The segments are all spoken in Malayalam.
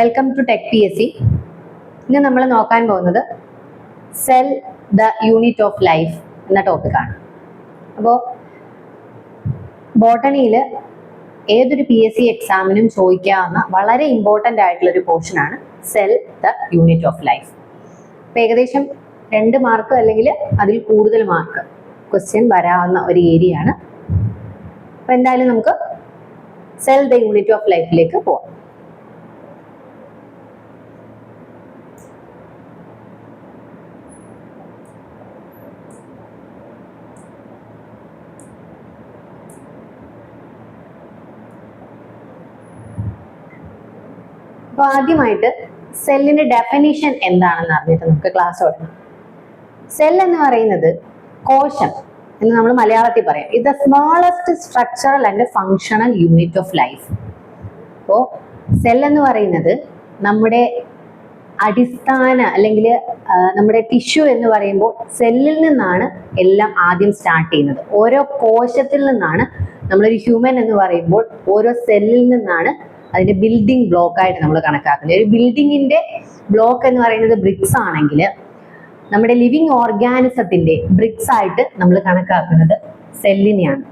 Welcome to tech P S C ഇന്ന് നമ്മൾ നോക്കാൻ പോകുന്നത് cell the unit of life എന്ന ടോപ്പിക്കാണ് അപ്പോൾ ബോട്ടണിയിൽ ഏതൊരു പി എസ് സി എക്സാമിനും ചോദിക്കാവുന്ന വളരെ ഇമ്പോർട്ടന്റ് ആയിട്ടുള്ള ഒരു പോർഷനാണ് cell the unit of life അപ്പോൾ ഏകദേശം രണ്ട് മാർക്ക് അല്ലെങ്കിൽ അതിൽ കൂടുതൽ മാർക്ക് ക്വസ്റ്റ്യൻ വരാവുന്ന ഒരു ഏരിയ ആണ്. അപ്പോൾ എന്തായാലും നമുക്ക് സെൽ ദ യൂണിറ്റ് ഓഫ് ലൈഫിലേക്ക് പോവാം. അപ്പോൾ ആദ്യമായിട്ട് സെല്ലിന്റെ ഡെഫിനിഷൻ എന്താണെന്ന് അറിഞ്ഞിട്ട് നമുക്ക് ക്ലാസ് തുടങ്ങാം. സെൽ എന്ന് പറയുന്നത് കോശം എന്ന് നമ്മൾ മലയാളത്തിൽ പറയാം. ഇത് the smallest structural and functional unit of life അപ്പോൾ സെൽ എന്ന് പറയുന്നത് നമ്മുടെ അടിസ്ഥാന അല്ലെങ്കിൽ നമ്മുടെ ടിഷ്യൂ എന്ന് പറയുമ്പോൾ സെല്ലിൽ നിന്നാണ് എല്ലാം ആദ്യം സ്റ്റാർട്ട് ചെയ്യുന്നത്. ഓരോ കോശത്തിൽ നിന്നാണ് നമ്മളൊരു ഹ്യൂമൻ എന്ന് പറയുമ്പോൾ ഓരോ സെല്ലിൽ നിന്നാണ് അതിന്റെ ബിൽഡിംഗ് ബ്ലോക്ക് ആയിട്ട് നമ്മൾ കണക്കാക്കുന്നത്. ഒരു ബിൽഡിങ്ങിന്റെ ബ്ലോക്ക് എന്ന് പറയുന്നത് ബ്രിക്സ് ആണെങ്കിൽ നമ്മുടെ ലിവിങ് ഓർഗാനിസത്തിന്റെ ബ്രിക്സ് ആയിട്ട് നമ്മൾ കണക്കാക്കുന്നത് സെല്ലിനെയാണ്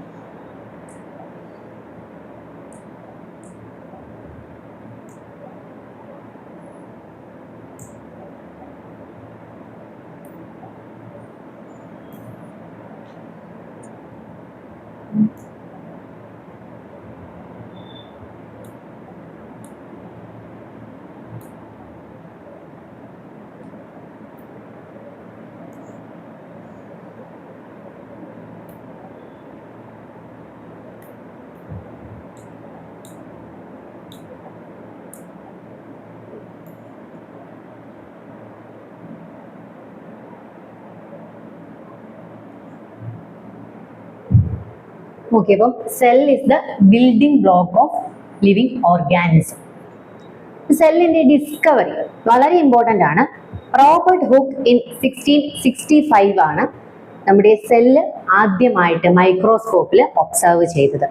ഓക്കെ അപ്പം cell is the building block of living organism സെല്ലിന്റെ ഡിസ്കവറി വളരെ ഇമ്പോർട്ടന്റ് ആണ്. Robert hook in sixteen sixty five ആണ് നമ്മുടെ സെല്ല് ആദ്യമായിട്ട് മൈക്രോസ്കോപ്പിൽ ഒബ്സർവ് ചെയ്തത്.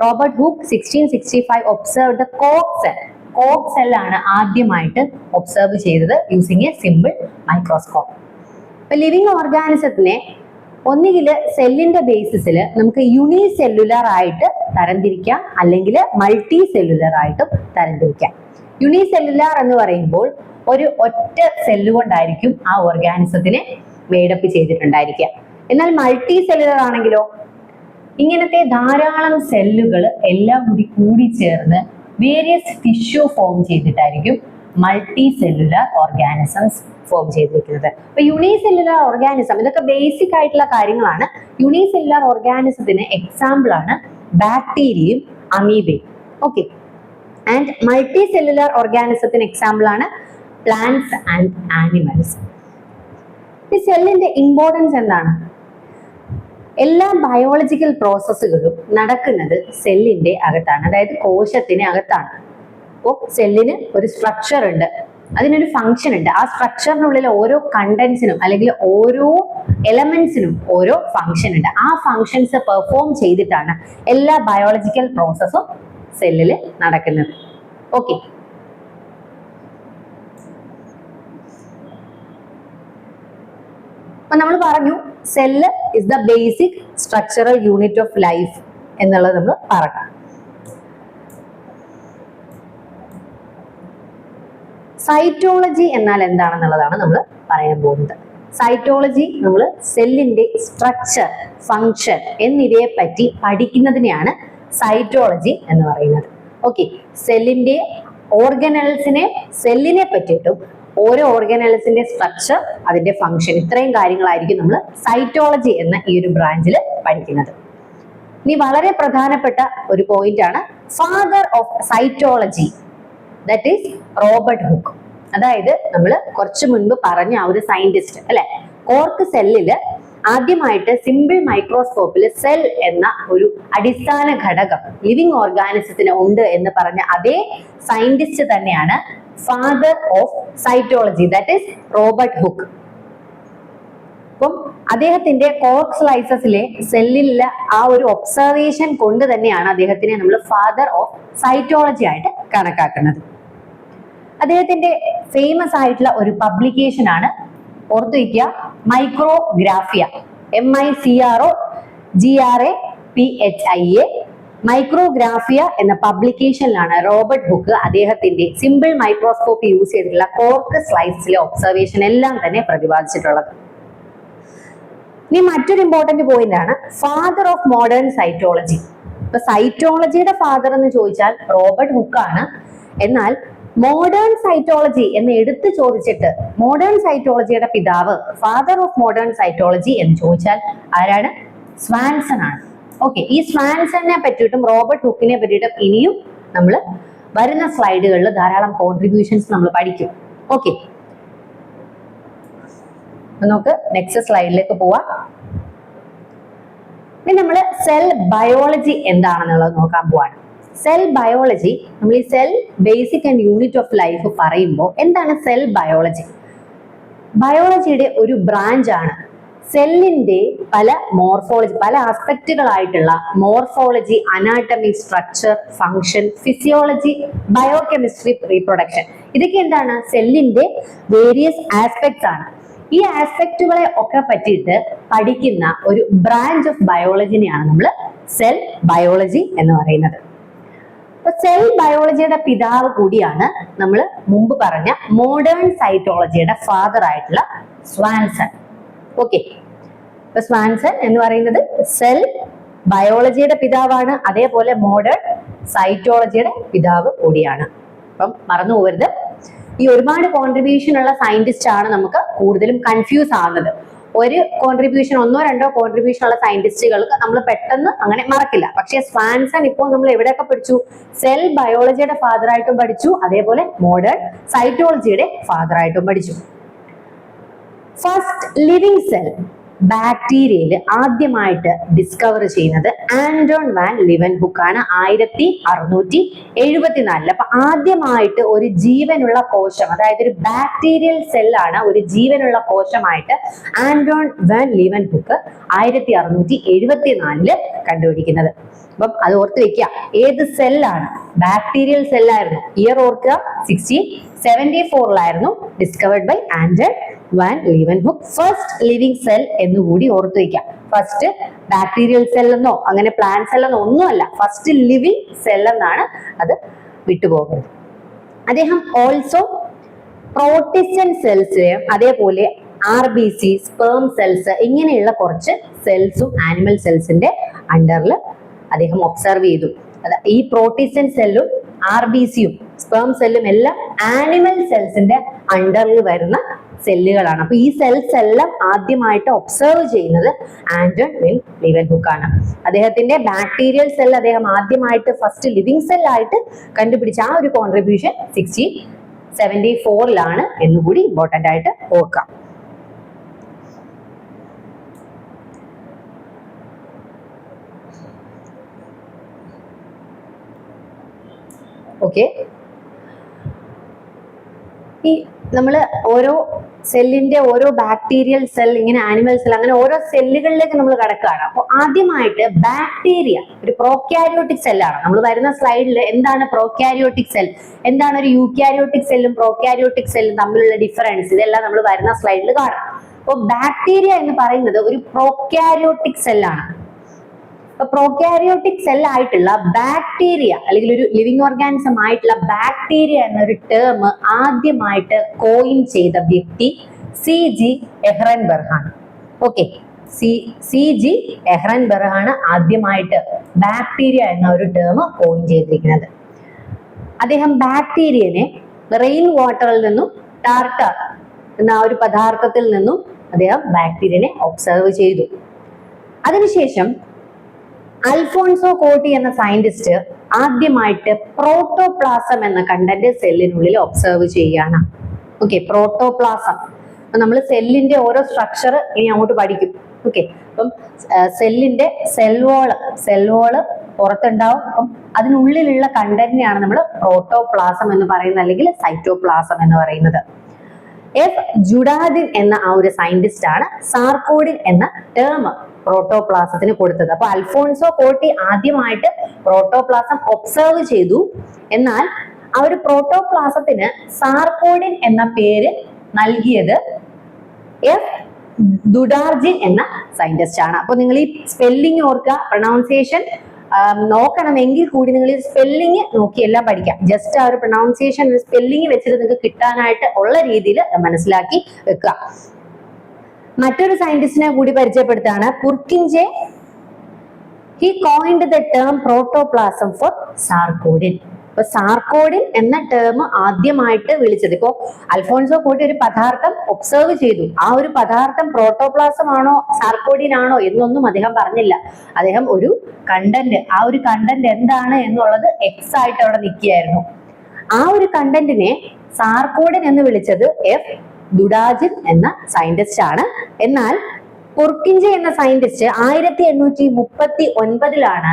Robert hook sixteen sixty five observe the coke cell coke cell ആണ് ആദ്യമായിട്ട് ഒബ്സർവ് ചെയ്തത് using A simple microscope living ഓർഗാനിസത്തിനെ ഒന്നുകിൽ സെല്ലിന്റെ ബേസിസിൽ നമുക്ക് യൂണി സെല്ലുലാർ ആയിട്ട് തരംതിരിക്കാം. അല്ലെങ്കിൽ മൾട്ടി സെല്ലുലാർ ആയിട്ടും തരംതിരിക്കാം. യൂണി സെല്ലുലാർ എന്ന് പറയുമ്പോൾ ഒരു ഒറ്റ സെല്ല് കൊണ്ടായിരിക്കും ആ ഓർഗാനിസത്തിനെ മേഡപ്പ് ചെയ്തിട്ടുണ്ടായിരിക്കുക. എന്നാൽ മൾട്ടി സെല്ലുലാർ ആണെങ്കിലോ? ഇങ്ങനത്തെ ധാരാളം സെല്ലുകൾ എല്ലാം കൂടി കൂടി ചേർന്ന് വേരിയസ് ടിഷ്യൂ ഫോം ചെയ്തിട്ടായിരിക്കും മൾട്ടി സെല്ലുലാർ ഓർഗാനിസംസ് ഫോം ചെയ്തിരിക്കുന്നത്. അപ്പൊ യൂണിസെല്ലുലാർ ഓർഗാനിസം ഇതൊക്കെ ബേസിക് ആയിട്ടുള്ള കാര്യങ്ങളാണ്. യൂണിസെല്ലുലാർ ഓർഗാനിസത്തിന് എക്സാമ്പിൾ ആണ് ബാക്ടീരിയയും അമീബയും ഓക്കെ ആൻഡ് മൾട്ടി സെല്ലുലാർ ഓർഗാനിസത്തിന് എക്സാമ്പിൾ ആണ് പ്ലാന്റ്സ് ആൻഡ് ആനിമൽസ് ഈ സെല്ലിന്റെ ഇമ്പോർട്ടൻസ് എന്താണ്? എല്ലാ ബയോളജിക്കൽ പ്രോസസ്സുകളും നടക്കുന്നത് സെല്ലിന്റെ അകത്താണ്. അതായത് കോശത്തിന് അകത്താണ്. അപ്പോൾ സെല്ലിന് ഒരു സ്ട്രക്ചർ ഉണ്ട്. അതിനൊരു ഫങ്ഷൻ ഉണ്ട്. ആ സ്ട്രക്ചറിനുള്ളിൽ ഓരോ കണ്ടന്റ്സിനും അല്ലെങ്കിൽ ഓരോ എലമെന്റ്സിനും ഓരോ ഫങ്ഷൻ ഉണ്ട്. ആ ഫങ്ഷൻസ് പെർഫോം ചെയ്തിട്ടാണ് എല്ലാ ബയോളജിക്കൽ പ്രോസസ്സും സെല്ലിൽ നടക്കുന്നത്. ഓക്കെ അപ്പൊ നമ്മൾ പറഞ്ഞു cell is the basic structural unit of life എന്നുള്ളത് നമ്മൾ പറഞ്ഞു. സൈറ്റോളജി എന്നാൽ എന്താണെന്നുള്ളതാണ് നമ്മൾ പറയാൻ പോകുന്നത്. സൈറ്റോളജി നമ്മൾ സെല്ലിന്റെ സ്ട്രക്ചർ ഫങ്ഷൻ എന്നിവയെ പറ്റി പഠിക്കുന്നതിനെയാണ് സൈറ്റോളജി എന്ന് പറയുന്നത്. ഓക്കെ സെല്ലിന്റെ ഓർഗനൽസിനെ സെല്ലിനെ പറ്റിയിട്ടും ഓരോ ഓർഗനൽസിന്റെ സ്ട്രക്ചർ അതിന്റെ ഫങ്ഷൻ ഇത്രയും കാര്യങ്ങളായിരിക്കും നമ്മൾ സൈറ്റോളജി എന്ന ഈ ഒരു ബ്രാഞ്ചിൽ പഠിക്കുന്നത്. ഇനി വളരെ പ്രധാനപ്പെട്ട ഒരു പോയിന്റ് ആണ്. Father of cytology that is Robert Hooke അതായത് നമ്മൾ കുറച്ചു മുൻപ് പറഞ്ഞ ആ ഒരു സയന്റിസ്റ്റ് അല്ലെ? കോർക്ക് സെല്ലിൽ ആദ്യമായിട്ട് സിമ്പിൾ മൈക്രോസ്കോപ്പിൽ സെൽ എന്ന ഒരു അടിസ്ഥാന ഘടകം ലിവിങ് ഓർഗാനിസത്തിന് ഉണ്ട് എന്ന് പറഞ്ഞ അതേ സയന്റിസ്റ്റ് തന്നെയാണ് father of cytology that is Robert Hooke അപ്പം അദ്ദേഹത്തിന്റെ കോർക്ക് സ്ലൈസസിലെ സെല്ലിലെ ആ ഒരു ഒബ്സർവേഷൻ കൊണ്ട് തന്നെയാണ് അദ്ദേഹത്തിനെ നമ്മൾ ഫാദർ ഓഫ് സൈറ്റോളജി ആയിട്ട് കണക്കാക്കുന്നത്. അദ്ദേഹത്തിന്റെ ഫേമസ് ആയിട്ടുള്ള ഒരു പബ്ലിക്കേഷൻ ആണ്. ഓർത്തു വയ്ക്കുക. Micrographia M I C R O G R A P H I A micrographia എന്ന പബ്ലിക്കേഷനിലാണ് റോബർട്ട് ബുക്ക് അദ്ദേഹത്തിന്റെ സിമ്പിൾ മൈക്രോസ്കോപ്പ് യൂസ് ചെയ്തിട്ടുള്ള കോർക്ക് സ്ലൈസിലെ ഒബ്സർവേഷൻ എല്ലാം തന്നെ പ്രതിപാദിച്ചിട്ടുള്ളത്. ഇനി മറ്റൊരു ഇമ്പോർട്ടന്റ് പോയിന്റ് ആണ്. ഫാദർ ഓഫ് മോഡേൺ സൈറ്റോളജി ഇപ്പൊ സൈറ്റോളജിയുടെ ഫാദർ എന്ന് ചോദിച്ചാൽ റോബർട്ട് ഹുക്കാണ് എന്നാൽ മോഡേൺ സൈറ്റോളജി എന്ന് എടുത്തു ചോദിച്ചിട്ട് മോഡേൺ സൈറ്റോളജിയുടെ പിതാവ് ഫാദർ ഓഫ് മോഡേൺ സൈറ്റോളജി എന്ന് ചോദിച്ചാൽ ആരാണ്? സ്വാൻസൺ ആണ്. ഓക്കെ ഈ സ്വാൻസണിനെ പറ്റിയിട്ടും റോബർട്ട് ഹുക്കിനെ പറ്റിയിട്ടും ഇനിയും നമ്മൾ വരുന്ന സ്ലൈഡുകളിൽ ധാരാളം കോൺട്രിബ്യൂഷൻസ് നമ്മൾ പഠിക്കും. ഓക്കെ നമുക്ക് നെക്സ്റ്റ് സ്ലൈഡിലേക്ക് പോവാം. ഇനി നമ്മൾ സെൽ ബയോളജി എന്താണെന്നുള്ളത് നോക്കാൻ പോവാണ്. സെൽ ബയോളജി നമ്മൾ ഈ cell basic and unit of life പറയുമ്പോൾ എന്താണ് സെൽ ബയോളജി ബയോളജിയുടെ ഒരു ബ്രാഞ്ച് ആണ്. സെല്ലിന്റെ പല മോർഫോളജി പല ആസ്പെക്റ്റുകളായിട്ടുള്ള morphology anatomy structure function physiology biochemistry reproduction ഇതൊക്കെ എന്താണ്? സെല്ലിന്റെ വേരിയസ് ആസ്പെക്ട്സ് ആണ്. ഈ ആസ്പെക്റ്റുകളെ ഒക്കെ പറ്റിയിട്ട് പഠിക്കുന്ന ഒരു ബ്രാഞ്ച് ഓഫ് ബയോളജിനെയാണ് നമ്മൾ സെൽ ബയോളജി എന്ന് പറയുന്നത്. അപ്പൊ സെൽ ബയോളജിയുടെ പിതാവ് കൂടിയാണ് നമ്മൾ മുമ്പ് പറഞ്ഞ മോഡേൺ സൈറ്റോളജിയുടെ ഫാദർ ആയിട്ടുള്ള സ്വാൻസൺ ഓക്കെ സ്വാൻസൺ എന്ന് പറയുന്നത് സെൽ ബയോളജിയുടെ പിതാവാണ്. അതേപോലെ മോഡേൺ സൈറ്റോളജിയുടെ പിതാവ് കൂടിയാണ്. അപ്പം മറന്നു പോകരുത്. ഈ ഒരുപാട് കോൺട്രിബ്യൂഷൻ ഉള്ള സയന്റിസ്റ്റ് ആണ് നമുക്ക് കൂടുതലും കൺഫ്യൂസ് ആവുന്നത്. ഒരു കോൺട്രിബ്യൂഷൻ ഒന്നോ രണ്ടോ കോൺട്രിബ്യൂഷൻ ഉള്ള സയന്റിസ്റ്റുകൾക്ക് നമ്മൾ പെട്ടെന്ന് അങ്ങനെ മറക്കില്ല. പക്ഷേ സ്വാൻസൺ ഇപ്പോൾ നമ്മൾ എവിടെയൊക്കെ പഠിച്ചു? സെൽ ബയോളജിയുടെ ഫാദർ ആയിട്ടും പഠിച്ചു. അതേപോലെ മോഡേൺ സൈറ്റോളജിയുടെ ഫാദർ ആയിട്ടും പഠിച്ചു. ഫസ്റ്റ് ലിവിങ് സെൽ ബാക്ടീരിയയിൽ ആദ്യമായിട്ട് ഡിസ്കവർ ചെയ്യുന്നത് ആൻഡോൺ വാൻ ലിവൻ ഹുക്ക് ആണ്. ആയിരത്തി അറുന്നൂറ്റി എഴുപത്തിനാലിൽ അപ്പൊ ആദ്യമായിട്ട് ഒരു ജീവനുള്ള കോശം അതായത് ഒരു ബാക്ടീരിയൽ സെല്ലാണ് ഒരു ജീവനുള്ള കോശമായിട്ട് ആൻഡോൺ വാൻ ലിവൻ ഹുക്ക് ആയിരത്തി അറുന്നൂറ്റി എഴുപത്തിനാലിൽ കണ്ടുപിടിക്കുന്നത്. അപ്പം അത് ഓർത്ത് വെക്കുക ഏത് സെല്ലാണ് ബാക്ടീരിയൽ സെല്ലായിരുന്നു ഇയർ ഓർക്കുക sixteen seventy ഫോറിലായിരുന്നു discovered by Anton van Leeuwenhoek first living cell എന്ന് കൂടി ഓർത്തു വയ്ക്കാം ഫസ്റ്റ് ബാക്ടീരിയൽ സെൽ എന്നോ അങ്ങനെ പ്ലാന്റ് സെൽ എന്നോ ഒന്നുമല്ല. ഫസ്റ്റ് ലിവിങ് സെൽ എന്നാണ് അത് വിട്ടുപോകുന്നത്. അദ്ദേഹം ഓൾസോ പ്രോട്ടിസ്റ്റൻ സെൽസ് അതേപോലെ R B C sperm cells ഇങ്ങനെയുള്ള കുറച്ച് സെൽസും ആനിമൽ സെൽസിന്റെ അണ്ടറിൽ അദ്ദേഹം ഒബ്സർവ് ചെയ്തു. ഈ പ്രോട്ടിസ്റ്റൻ സെല്ലും ആർ ബി സിയും സ്പേം സെല്ലും എല്ലാം ആനിമൽ സെൽസിന്റെ അണ്ടറിൽ വരുന്ന സെല്ലുകളാണ് അപ്പൊ ഈ സെൽസ് എല്ലാം ആദ്യമായിട്ട് ഒബ്സർവ് ചെയ്യുന്നത് ആന്റൺ വിൻ ലിവൻ ഹുക്ക് ആണ്. അദ്ദേഹത്തിന്റെ ബാക്ടീരിയൽ സെൽ അദ്ദേഹം ആദ്യമായിട്ട് ഫസ്റ്റ് ലിവിങ് സെല്ലായിട്ട് കണ്ടുപിടിച്ച ആ ഒരു കോൺട്രിബ്യൂഷൻ സിക്സ്റ്റി സെവന്റി ഫോറിലാണ് എന്നുകൂടി ഇമ്പോർട്ടന്റ് ആയിട്ട് ഓർക്കാം ഓക്കെ ഈ നമ്മൾ ഓരോ സെല്ലിന്റെ ഓരോ ബാക്ടീരിയൽ സെൽ ഇങ്ങനെ ആനിമൽ സെൽ അങ്ങനെ ഓരോ സെല്ലുകളിലേക്ക് നമ്മൾ കിടക്കുകയാണ്. അപ്പോൾ ആദ്യമായിട്ട് ബാക്ടീരിയ ഒരു പ്രോക്യാരിയോട്ടിക് സെല്ലാണ് നമ്മൾ വരുന്ന സ്ലൈഡിൽ എന്താണ് പ്രോക്യാരിയോട്ടിക് സെൽ എന്താണ് ഒരു യൂക്യാരിയോട്ടിക് സെല്ലും പ്രോക്യാരിയോട്ടിക് സെല്ലും തമ്മിലുള്ള ഡിഫറൻസ് ഇതെല്ലാം നമ്മൾ വരുന്ന സ്ലൈഡിൽ കാണാം. അപ്പോൾ ബാക്ടീരിയ എന്ന് പറയുന്നത് ഒരു പ്രോക്യാരിയോട്ടിക് സെല്ലാണ് പ്രോക്യാരിയോട്ടിക് സെൽ ആയിട്ടുള്ള ബാക്ടീരിയ അല്ലെങ്കിൽ ഒരു ലിവിങ് ഓർഗാനിസം ആയിട്ടുള്ള ബാക്ടീരിയ എന്നൊരു ടേം ആദ്യമായിട്ട് കോയിൻ ചെയ്ത വ്യക്തി സി ജി എഹ്റൻബർഗ് ആണ്. Okay C C G Ehrenberg ആണ് ആദ്യമായിട്ട് ബാക്ടീരിയ എന്ന ഒരു ടേം കോയിൻ ചെയ്തിരിക്കുന്നത്. അദ്ദേഹം ബാക്ടീരിയനെ റെയിൻ വാട്ടറിൽ നിന്നും ടാർട്ട എന്ന ഒരു പദാർത്ഥത്തിൽ നിന്നും അദ്ദേഹം ബാക്ടീരിയനെ ഒബ്സർവ് ചെയ്തു. അതിനുശേഷം അൽഫോൺസോ കോട്ടി എന്ന സയന്റിസ്റ്റ് ആദ്യമായിട്ട് പ്രോട്ടോപ്ലാസം എന്ന കണ്ടന്റ് സെല്ലിനുള്ളിൽ ഒബ്സർവ് ചെയ്യുകയാണ്. ഓക്കെ പ്രോട്ടോപ്ലാസം നമ്മൾ സെല്ലിന്റെ ഓരോ സ്ട്രക്ചർ ഇനി അങ്ങോട്ട് പഠിക്കും. ഓക്കെ അപ്പം സെല്ലിന്റെ സെൽവോൾ സെൽവോൾ പുറത്തുണ്ടാവും. അപ്പം അതിനുള്ളിലുള്ള കണ്ടന്റിനെയാണ് നമ്മൾ പ്രോട്ടോപ്ലാസം എന്ന് പറയുന്നത് അല്ലെങ്കിൽ സൈറ്റോപ്ലാസം എന്ന് പറയുന്നത്. എഫ് ജുഡാദിൻ എന്ന ആ ഒരു സയന്റിസ്റ്റ് ആണ്. സാർക്കോഡിൻ എന്ന ടേം പ്രോട്ടോപ്ലാസത്തിന് കൊടുത്തത്. അപ്പൊ അൽഫോൺസോ കോട്ടി ആദ്യമായിട്ട് പ്രോട്ടോപ്ലാസം ഒബ്സർവ് ചെയ്തു. എന്നാൽ ആ ഒരു പ്രോട്ടോപ്ലാസത്തിന് സാർക്കോഡിൻ എന്ന പേര് നൽകിയത് എഫ് ദുഡാർജിൻ എന്ന സയന്റിസ്റ്റ് ആണ്. അപ്പൊ നിങ്ങൾ ഈ സ്പെല്ലിംഗ് ഓർക്കുക പ്രൊണൗൺസിയേഷൻ നോക്കണമെങ്കിൽ കൂടി നിങ്ങൾ ഈ സ്പെല്ലിംഗ് നോക്കിയെല്ലാം പഠിക്കാം. ജസ്റ്റ് ആ ഒരു പ്രൊണൗൺസിയേഷൻ സ്പെല്ലിംഗ് വെച്ചിട്ട് നിങ്ങൾക്ക് കിട്ടാനായിട്ട് ഉള്ള രീതിയിൽ മനസ്സിലാക്കി വെക്കുക. മറ്റൊരു സയന്റിസ്റ്റിനെ കൂടി പരിചയപ്പെടുത്താണ്. Purkinje he coined the term protoplasm for sarcodine അപ്പൊ സാർക്കോഡിൻ എന്ന ടേം ആദ്യമായിട്ട് വിളിച്ചത്. ഇപ്പോ അൽഫോൺസോ കോട്ടി ഒരു പദാർത്ഥം ഒബ്സർവ് ചെയ്തു. ആ ഒരു പദാർത്ഥം പ്രോട്ടോപ്ലാസം ആണോ സാർക്കോഡിൻ ആണോ എന്നൊന്നും അദ്ദേഹം പറഞ്ഞില്ല. അദ്ദേഹം ഒരു കണ്ടന്റ് ആ ഒരു കണ്ടന്റ് എന്താണ് എന്നുള്ളത് എക്സ് ആയിട്ട് അവിടെ നിൽക്കുകയായിരുന്നു. ആ ഒരു കണ്ടന്റിനെ സാർക്കോഡിൻ എന്ന് വിളിച്ചത് എഫ് ദുഡാജിൻ എന്ന സയന്റിസ്റ്റ് ആണ്. എന്നാൽ പൊർക്കിഞ്ച എന്ന സയന്റിസ്റ്റ് ആയിരത്തി എണ്ണൂറ്റി മുപ്പത്തി ഒൻപതിലാണ്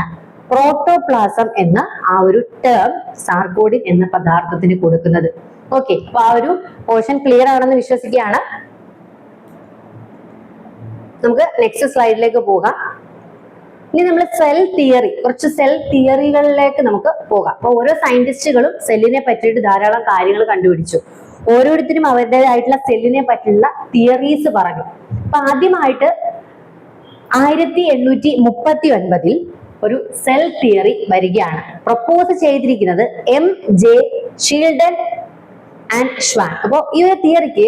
പ്രോട്ടോപ്ലാസം എന്ന ആ ഒരു ടേം സാർക്കോഡിൻ എന്ന പദാർത്ഥത്തിന് കൊടുക്കുന്നത്. ഓക്കെ അപ്പൊ ആ ഒരു പോർഷൻ ക്ലിയർ ആണെന്ന് വിശ്വസിക്കുകയാണ്. നമുക്ക് നെക്സ്റ്റ് സ്ലൈഡിലേക്ക് പോകാം. ഇനി നമ്മൾ സെൽ തിയറി കുറച്ച് സെൽ തിയറികളിലേക്ക് നമുക്ക് പോകാം. അപ്പൊ ഓരോ സയന്റിസ്റ്റുകളും സെല്ലിനെ പറ്റിയിട്ട് ധാരാളം കാര്യങ്ങൾ കണ്ടുപിടിച്ചു. ഓരോരുത്തരും അവരുടേതായിട്ടുള്ള സെല്ലിനെ പറ്റിയുള്ള തിയറീസ് പറഞ്ഞു. അപ്പൊ ആദ്യമായിട്ട് ആയിരത്തി എണ്ണൂറ്റി മുപ്പത്തി ഒൻപതിൽ ഒരു സെൽ തിയറി വരികയാണ്. പ്രപ്പോസ് ചെയ്തിരിക്കുന്നത് M J Schleiden and Schwann അപ്പോൾ ഈ ഒരു തിയറിക്ക്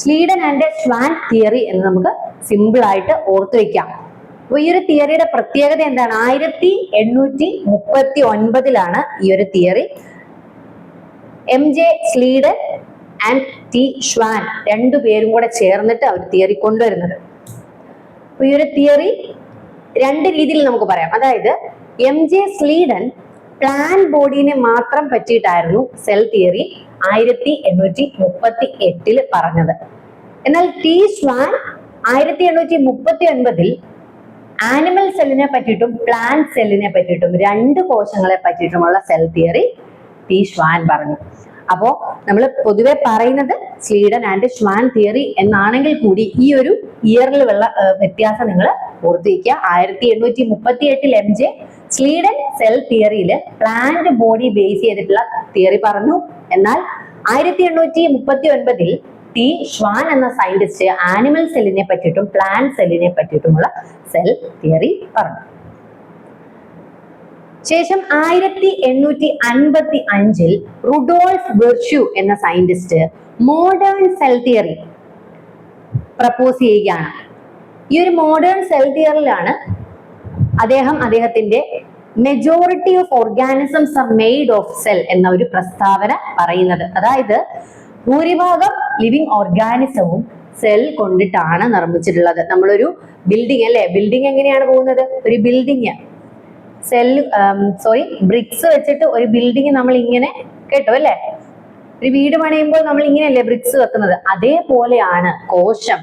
സ്ലീഡൻ ആൻഡ് ഷ്വാൻ തിയറി എന്ന് നമുക്ക് സിമ്പിൾ ആയിട്ട് ഓർത്തു വെക്കാം. അപ്പൊ ഈ ഒരു തിയറിയുടെ പ്രത്യേകത എന്താണ്? ആയിരത്തി എണ്ണൂറ്റി മുപ്പത്തി ഒൻപതിലാണ് ഈ ഒരു theory M J Schleiden and T Schwann രണ്ടു പേരും കൂടെ ചേർന്നിട്ട് അവർ തിയറി കൊണ്ടുവരുന്നത് അപ്പൊ ഈ ഒരു തിയറി രണ്ട് രീതിയിൽ നമുക്ക് പറയാം. അതായത് എം ജെ സ്ലീഡൻ പ്ലാൻ ബോഡീനെ മാത്രം പറ്റിയിട്ടായിരുന്നു സെൽ തിയറി ആയിരത്തി എണ്ണൂറ്റി മുപ്പത്തി എട്ടിൽ പറഞ്ഞത്. എന്നാൽ ടി സ്വാൻ ആയിരത്തി എണ്ണൂറ്റി മുപ്പത്തി ഒൻപതിൽ ആനിമൽ സെല്ലിനെ പറ്റിയിട്ടും പ്ലാന്റ് സെല്ലിനെ പറ്റിയിട്ടും രണ്ട് കോശങ്ങളെ പറ്റിയിട്ടുമുള്ള സെൽ തിയറി ടി ഷ്വാൻ പറഞ്ഞു. അപ്പോ നമ്മൾ പൊതുവെ പറയുന്നത് സ്വീഡൻ ആൻഡ് ഷ്വാൻ തിയറി എന്നാണെങ്കിൽ കൂടി ഈ ഒരു ഇയറിൽ ഉള്ള വ്യത്യാസം നിങ്ങൾ ഓർത്തിരിക്കുക. ആയിരത്തി എണ്ണൂറ്റി മുപ്പത്തി എട്ടിൽ എം ജെ സ്വീഡൻ സെൽ തിയറിയിൽ പ്ലാന്റ് ബോഡി ബേസ് ചെയ്തിട്ടുള്ള തിയറി പറഞ്ഞു. എന്നാൽ ആയിരത്തി എണ്ണൂറ്റി മുപ്പത്തി ഒൻപതിൽ ടി ഷ്വാൻ എന്ന സയന്റിസ്റ്റ് ആനിമൽ സെല്ലിനെ പറ്റിയിട്ടും പ്ലാന്റ് സെല്ലിനെ പറ്റിയിട്ടുമുള്ള സെൽ തിയറി പറഞ്ഞു. ശേഷം ആയിരത്തി എണ്ണൂറ്റി അൻപത്തി അഞ്ചിൽ റുഡോൾഫ് വെർഷ്യു എന്ന scientist modern cell theory propose ചെയ്യുകയാണ്. ഈ ഒരു മോഡേൺ സെൽ തിയറിലാണ് അദ്ദേഹം അദ്ദേഹത്തിന്റെ majority of organisms are made of cell എന്ന ഒരു പ്രസ്താവന പറയുന്നത്. അതായത് ഭൂരിഭാഗം ലിവിങ് ഓർഗാനിസവും സെൽ കൊണ്ടിട്ടാണ് നിർമ്മിച്ചിട്ടുള്ളത്. നമ്മളൊരു ബിൽഡിംഗ് അല്ലെ? ബിൽഡിംഗ് എങ്ങനെയാണ് പോകുന്നത്? ഒരു ബിൽഡിംഗ് സെല്ല് സോറി ബ്രിക്സ് വെച്ചിട്ട് ഒരു ബിൽഡിംഗ് നമ്മൾ ഇങ്ങനെ കേട്ടോ അല്ലേ? ഒരു വീട് പണിയുമ്പോൾ നമ്മൾ ഇങ്ങനെയല്ലേ ബ്രിക്സ് വെക്കുന്നത്? അതേപോലെയാണ് കോശം.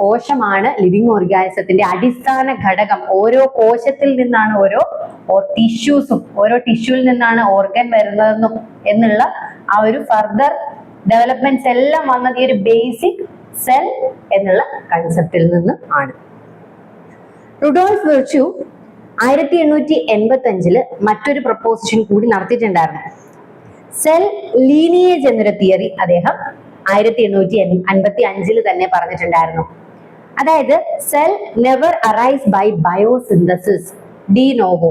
കോശമാണ് ലിവിങ് ഓർഗാനിസത്തിന്റെ അടിസ്ഥാന ഘടകം. ഓരോ കോശത്തിൽ നിന്നാണ് ഓരോ ടിഷ്യൂസും ഓരോ ടിഷ്യൂവിൽ നിന്നാണ് ഓർഗൻ വരുന്നതെന്നും എന്നുള്ള ആ ഒരു ഫർദർ ഡെവലപ്മെന്റ്സ് എല്ലാം വന്നത് ഈ ഒരു ബേസിക് സെൽ എന്നുള്ള കൺസെപ്റ്റിൽ നിന്ന് ആണ്. റുഡോൾഫ് വെർച്യു ആയിരത്തി എണ്ണൂറ്റി എൺപത്തി അഞ്ചിൽ മറ്റൊരു പ്രപ്പോസിഷൻ കൂടി നടത്തിയിട്ടുണ്ടായിരുന്നു. സെൽ ലീനിയേജ് എന്നൊരു തിയറി അദ്ദേഹം ആയിരത്തി എണ്ണൂറ്റി അൻപത്തി അഞ്ചിൽ തന്നെ പറഞ്ഞിട്ടുണ്ടായിരുന്നു. അതായത് cell never arise by biosynthesis de novo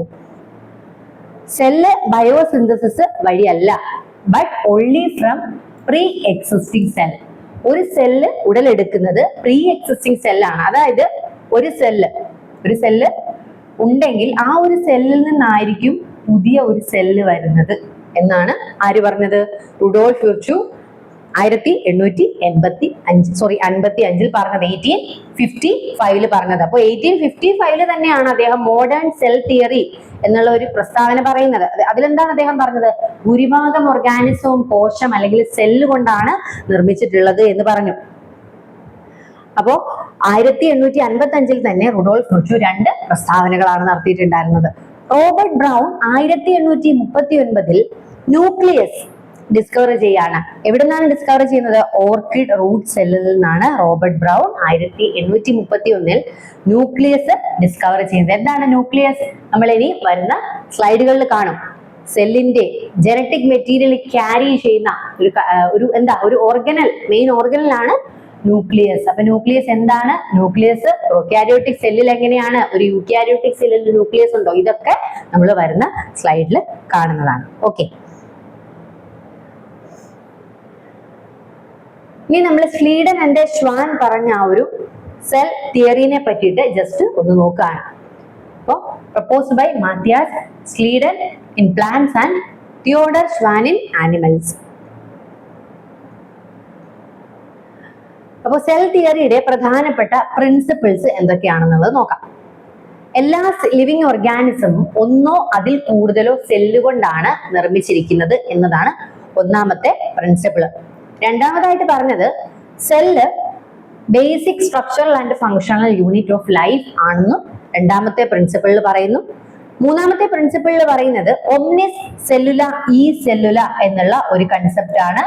cell biosynthesis വഴിയല്ല but only from pre existing cell ഒരു സെല്ല് ഉടലെടുക്കുന്നത് പ്രീ എക്സിസ്റ്റിംഗ് സെല്ലാണ് അതായത് ഒരു സെല്ല് ഒരു സെല്ല് ഉണ്ടെങ്കിൽ ആ ഒരു സെല്ലിൽ നിന്നായിരിക്കും പുതിയ ഒരു സെല്ല് വരുന്നത് എന്നാണ് ആര് പറഞ്ഞത്? റുഡോൾഫ് ഫ്യൂർച്ചു ആയിരത്തി എണ്ണൂറ്റി എൺപത്തി അഞ്ച് സോറി അൻപത്തി അഞ്ചിൽ പറഞ്ഞത് എയ്റ്റീൻ ഫിഫ്റ്റി ഫൈവിൽ പറഞ്ഞത്. അപ്പോൾ എയ്റ്റീൻ ഫിഫ്റ്റി ഫൈവിൽ തന്നെയാണ് അദ്ദേഹം മോഡേൺ സെൽ തിയറി എന്നുള്ള ഒരു പ്രസ്താവന പറയുന്നത്. അത് അതിലെന്താണ് അദ്ദേഹം പറഞ്ഞത്? ഭൂരിഭാഗം ഓർഗാനിസവും കോശം അല്ലെങ്കിൽ സെല്ല് കൊണ്ടാണ് നിർമ്മിച്ചിട്ടുള്ളത് എന്ന് പറഞ്ഞു. അപ്പോ ആയിരത്തി എണ്ണൂറ്റി അൻപത്തി അഞ്ചിൽ തന്നെ റുഡോൾഫ് റുച്ചു രണ്ട് പ്രസ്താവനകളാണ് നടത്തിയിട്ടുണ്ടായിരുന്നത്. റോബർട്ട് ബ്രൗൺ ആയിരത്തി എണ്ണൂറ്റി മുപ്പത്തി ഒൻപതിൽ ന്യൂക്ലിയസ് ഡിസ്കവർ ചെയ്യാണ്. എവിടെ നിന്നാണ് ഡിസ്കവർ ചെയ്യുന്നത്? ഓർക്കിഡ് റൂട്ട് സെല്ലിൽ നിന്നാണ് റോബർട്ട് ബ്രൗൺ ആയിരത്തി എണ്ണൂറ്റി മുപ്പത്തി ഒന്നിൽ ന്യൂക്ലിയസ് ഡിസ്കവർ ചെയ്യുന്നത്. എന്താണ് ന്യൂക്ലിയസ്? നമ്മൾ ഇനി വരുന്ന സ്ലൈഡുകളിൽ കാണും. സെല്ലിന്റെ ജനറ്റിക് മെറ്റീരിയൽ ക്യാരി ചെയ്യുന്ന ഒരു ഒരു എന്താ ഒരു ഓർഗനൽ മെയിൻ ഓർഗനലാണ് ന്യൂക്ലിയസ്. അപ്പൊ ന്യൂക്ലിയസ് എന്താണ്? ന്യൂക്ലിയസ് പ്രോക്യാരിയോട്ടിക് സെല്ലിൽ എങ്ങനെയാണ്? ഒരു യൂക്യാരിയോട്ടിക് സെല്ലിൽ ന്യൂക്ലിയസ് ഉണ്ടോ? ഇതൊക്കെ നമ്മൾ വരുന്ന സ്ലൈഡിൽ കാണുന്നതാണ്. ഓക്കെ. ഇനി നമ്മൾ സ്ലീഡൻ ആൻഡ് ശ്വാൻ പറഞ്ഞ ആ ഒരു സെൽ തിയറിനെ പറ്റിയിട്ട് ജസ്റ്റ് ഒന്ന് നോക്കുകയാണ് അപ്പോൾ proposed by Mathias Schleiden in plants and Theodor Schwann in animals. അപ്പോൾ സെൽ തിയറിയുടെ പ്രധാനപ്പെട്ട പ്രിൻസിപ്പിൾസ് എന്തൊക്കെയാണെന്നുള്ളത് നോക്കാം. എല്ലാ ലിവിങ് ഓർഗാനിസമും ഒന്നോ അതിൽ കൂടുതലോ സെല്ല് കൊണ്ടാണ് നിർമ്മിച്ചിരിക്കുന്നത് എന്നതാണ് ഒന്നാമത്തെ പ്രിൻസിപ്പിൾ രണ്ടാമതായിട്ട് പറഞ്ഞത് cell basic structural and functional unit of life ആണെന്നും രണ്ടാമത്തെ പ്രിൻസിപ്പിളിൽ പറയുന്നു. മൂന്നാമത്തെ പ്രിൻസിപ്പിളിൽ പറയുന്നത് ഒമ്നിസ് സെല്ലുല ഈ സെല്ലുല എന്നുള്ള ഒരു കൺസെപ്റ്റ് ആണ്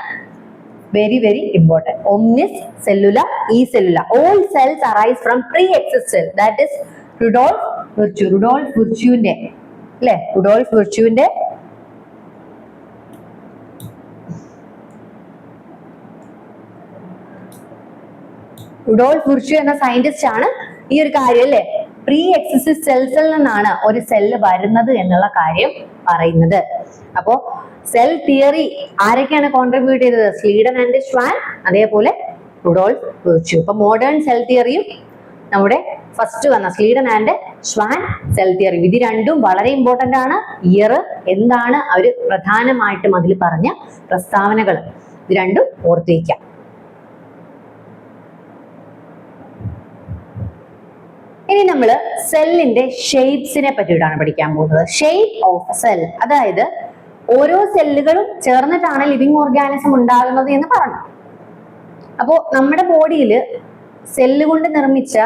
വെരി വെരി ഇമ്പോർട്ടന്റ് ഒമ്നിസ് സെല്ലുല ഈ സെല്ലുല all cells arise from pre existence that is Rudolf Virchow Rudolf വിർച്യുവിന്റെ അല്ലെ? റുഡോൾഫ് വിർച്യുവിന്റെ റുഡോൾഫ് വിർച്യു എന്ന സയന്റിസ്റ്റ് ആണ് ഈ ഒരു കാര്യം അല്ലെ? പ്രീ എക്സിസ്റ്റ് സെൽസിൽ നിന്നാണ് ഒരു സെല്ല് വരുന്നത് എന്നുള്ള കാര്യം പറയുന്നത്. അപ്പോ സെൽ തിയറി ആരൊക്കെയാണ് കോൺട്രിബ്യൂട്ട് ചെയ്തത്? സ്ലീഡൻ ആൻഡ് ഷ്വാൻ അതേപോലെ റുഡോൾഫ് വിർച്യു ഇപ്പൊ മോഡേൺ സെൽ തിയറിയും നമ്മുടെ ഫസ്റ്റ് വന്ന Schleiden and Schwann cell theory ഇത് രണ്ടും വളരെ ഇമ്പോർട്ടന്റ് ആണ്. ഇയർ എന്താണ്? അവർ പ്രധാനമായിട്ടും അതിൽ പറഞ്ഞ പ്രസ്താവനകൾ ഇത് രണ്ടും ഓർത്തു ഇനി നമ്മൾ സെല്ലിന്റെ ഷേപ്സിനെ പറ്റിയിട്ടാണ് പഠിക്കാൻ പോകുന്നത്. ഷേപ്പ് ഓഫ് സെൽ അതായത് ഓരോ സെല്ലുകളും ചേർന്നിട്ടാണ് ലിവിങ് ഓർഗാനിസം ഉണ്ടാകുന്നത് എന്ന് പറഞ്ഞു. അപ്പോ നമ്മുടെ ബോഡിയിൽ സെല്ല് കൊണ്ട് നിർമ്മിച്ച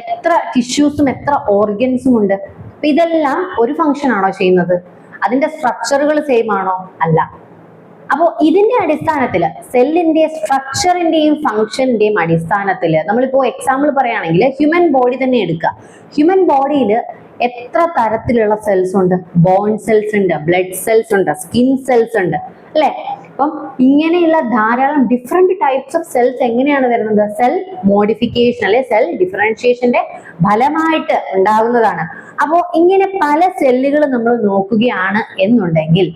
എത്ര ടിഷ്യൂസും എത്ര ഓർഗൻസും ഉണ്ട്. അപ്പൊ ഇതെല്ലാം ഒരു ഫംഗ്ഷൻ ആണോ ചെയ്യുന്നത്? അതിന്റെ സ്ട്രക്ചറുകൾ സെയിം ആണോ? അല്ല. അപ്പോൾ ഇതിന്റെ അടിസ്ഥാനത്തിൽ സെല്ലിന്റെ സ്ട്രക്ചറിന്റെയും ഫംഗ്ഷന്റെയും അടിസ്ഥാനത്തിൽ നമ്മളിപ്പോ എക്സാമ്പിൾ പറയുകയാണെങ്കിൽ ഹ്യൂമൻ ബോഡി തന്നെ എടുക്കുക. ഹ്യൂമൻ ബോഡിയിൽ എത്ര തരത്തിലുള്ള സെൽസ് ഉണ്ട്? ബോൺ സെൽസ് ഉണ്ട് ബ്ലഡ് സെൽസ് ഉണ്ട് സ്കിൻ സെൽസ് ഉണ്ട്. അല്ലെ? അപ്പം ഇങ്ങനെയുള്ള ധാരാളം ഡിഫറെന്റ് ടൈപ്സ് ഓഫ് സെൽസ് എങ്ങനെയാണ് വരുന്നത്? സെൽ മോഡിഫിക്കേഷൻ അല്ലെ സെൽ ഡിഫറൻഷിയേഷന്റെ ഫലമായിട്ട് ഉണ്ടാകുന്നതാണ് അപ്പോൾ ഇങ്ങനെ പല സെല്ലുകൾ നമ്മൾ നോക്കുകയാണ് എന്നുണ്ടെങ്കിൽ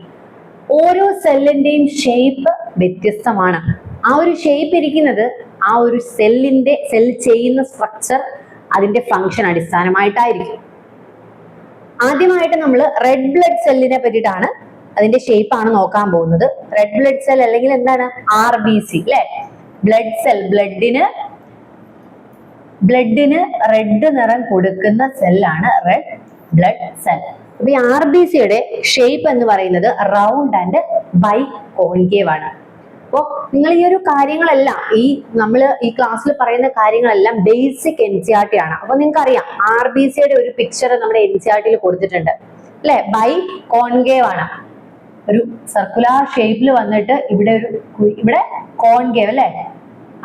ഓരോ സെല്ലിന്റെയും ഷേപ്പ് വ്യത്യസ്തമാണ്. ആ ഒരു ഷേപ്പ് ഇരിക്കുന്നത് ആ ഒരു സെല്ലിന്റെ സെൽ ചെയ്യുന്ന സ്ട്രക്ചർ അതിന്റെ ഫങ്ഷൻ അടിസ്ഥാനമായിട്ടായിരിക്കും. ആദ്യമായിട്ട് നമ്മൾ റെഡ് ബ്ലഡ് സെല്ലിനെ പറ്റിയിട്ടാണ് അതിന്റെ ഷേപ്പ് ആണ് നോക്കാൻ പോകുന്നത്. റെഡ് ബ്ലഡ് സെൽ അല്ലെങ്കിൽ എന്താണ്? ആർ ബി സി അല്ലെ ബ്ലഡ് സെൽ ബ്ലഡിന് ബ്ലഡിന് റെഡ് നിറം കൊടുക്കുന്ന സെല്ലാണ് റെഡ് ബ്ലഡ് സെൽ അപ്പൊ ഈ ആർ ബി സിയുടെ ഷേപ്പ് എന്ന് പറയുന്നത് റൗണ്ട് ആൻഡ് ബൈ കോൺകേവ് ആണ്. അപ്പോൾ നിങ്ങൾ ഈ ഒരു കാര്യങ്ങളെല്ലാം ഈ നമ്മൾ ഈ ക്ലാസ്സിൽ പറയുന്ന കാര്യങ്ങളെല്ലാം basic N C R T ആണ്. അപ്പൊ നിങ്ങൾക്ക് അറിയാം ആർ ബി സിയുടെ ഒരു പിക്ചർ നമ്മുടെ എൻ സി ആർ ടിയിൽ കൊടുത്തിട്ടുണ്ട്. അല്ലെ? ബൈ കോൺകേവ് ആണ്. ഒരു സർക്കുലാർ ഷേപ്പിൽ വന്നിട്ട് ഇവിടെ ഒരു ഇവിടെ കോൺകേവ് അല്ലെ?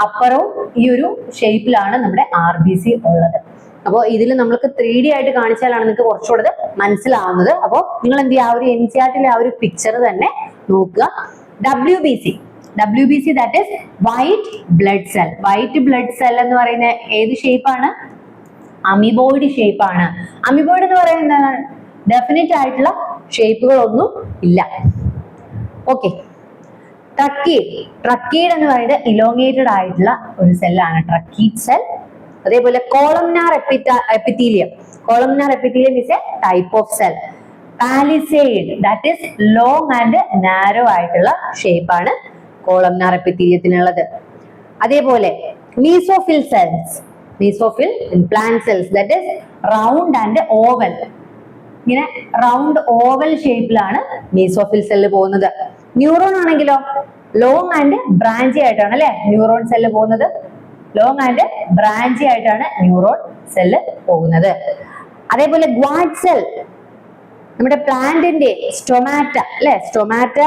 അപ്പുറവും ഈ ഒരു ഷേപ്പിലാണ് നമ്മുടെ ആർ ബി സി ഉള്ളത്. അപ്പോൾ ഇതിൽ നമ്മൾക്ക് ത്രീ ഡി ആയിട്ട് കാണിച്ചാലാണ് നിങ്ങൾക്ക് കുറച്ചുകൂടെ മനസ്സിലാവുന്നത്. അപ്പോൾ നിങ്ങൾ എന്ത് ചെയ്യുക? ആ ഒരു എൻ സി ആർ ടിയിലെ ആ ഒരു പിക്ചർ തന്നെ നോക്കുക. W B C W B C that is white blood cell white blood cell എന്ന് പറയുന്ന ഏത് ഷേപ്പാണ് അമിബോയിഡ് ഷേപ്പാണ് അമിബോയിഡ് എന്ന് പറയുന്നത് ഡെഫിനറ്റ് ആയിട്ടുള്ള ഷേപ്പുകളൊന്നും ഇല്ല. ഓക്കെ ട്രക്കീഡ് ട്രക്കീഡ് എന്ന് പറയുന്നത് ഇലോങ്ങേറ്റഡ് ആയിട്ടുള്ള ഒരു സെല്ലാണ് ട്രക്കീഡ് സെൽ അതേപോലെ columnar എപ്പിറ്റ epithelium columnar epithelium is a type of cell palisade that is long and narrow ആയിട്ടുള്ള ഷേപ്പാണ് കോളംനാർ എപ്പിത്തീലിയത്തിനുള്ളത് അതേപോലെ mesophyll cells mesophyll plant cells that is round and oval ഇങ്ങനെ റൗണ്ട് ഓവൽ ഷേപ്പിലാണ് മീസോഫിൽ സെല്ല് പോകുന്നത്. ന്യൂറോൺ ആണെങ്കിലോ? ലോങ് ആൻഡ് ബ്രാഞ്ചി ആയിട്ടാണ് അല്ലെ? ന്യൂറോൺ സെല്ല് പോകുന്നത്. ലോങ് ആൻഡ് ബ്രാഞ്ചി ആയിട്ടാണ് ന്യൂറോൺ സെല്ല് പോകുന്നത്. അതേപോലെ ഗ്വാഡ് സെൽ നമ്മുടെ പ്ലാന്റിന്റെ സ്റ്റൊമാറ്റ അല്ലെ? സ്റ്റൊമാറ്റ